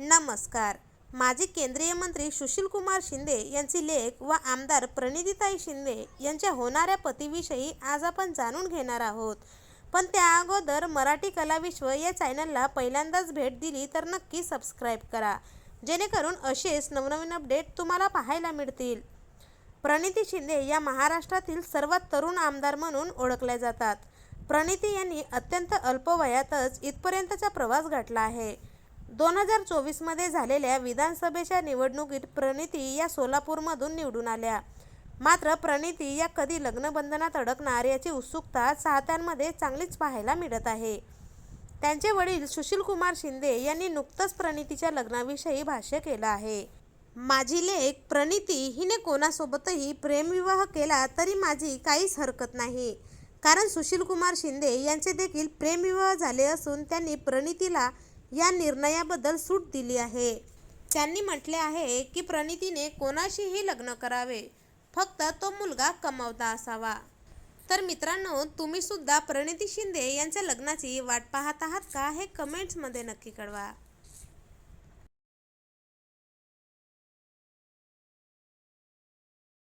नमस्कार. माजी केंद्रीय मंत्री सुशीलकुमार शिंदे यांची लेख व आमदार प्रणितीताई शिंदे यांच्या होणाऱ्या पतीविषयी आज आपण जाणून घेणार आहोत. पण त्या अगोदर मराठी कलाविश्व या चॅनलला पहिल्यांदाच भेट दिली तर नक्की सबस्क्राईब करा. जेणेकरून असेच नवनवीन अपडेट तुम्हाला पाहायला मिळतील. प्रणिती शिंदे या महाराष्ट्रातील सर्वात तरुण आमदार म्हणून ओळखल्या जातात. प्रणिती यांनी अत्यंत अल्प वयातच इथपर्यंतचा प्रवास गाठला आहे. दोन हजार चोवीसमध्ये झालेल्या विधानसभेच्या निवडणुकीत प्रणिती या सोलापूरमधून निवडून आल्या. मात्र प्रणिती या कधी लग्नबंधनात अडकणार याची उत्सुकता चाहत्यांमध्ये चांगलीच पाहायला मिळत आहे. त्यांचे वडील सुशीलकुमार शिंदे यांनी नुकतंच प्रणितीच्या लग्नाविषयी भाष्य केलं आहे. माझी लेख प्रणिती हिने कोणासोबतही प्रेमविवाह केला तरी माझी काहीच हरकत नाही. कारण सुशीलकुमार शिंदे यांचे देखील प्रेमविवाह झाले असून त्यांनी प्रणितीला या निर्णयाबद्दल सूट दिली आहे. त्यांनी म्हटले आहे की प्रणितीने कोणाशीही लग्न करावे. फक्त तो मुलगा कमावता असावा. तर मित्रांनो तुम्हीसुद्धा प्रणिती शिंदे यांच्या लग्नाची वाट पाहत आहात का हे कमेंट्समध्ये नक्की कळवा.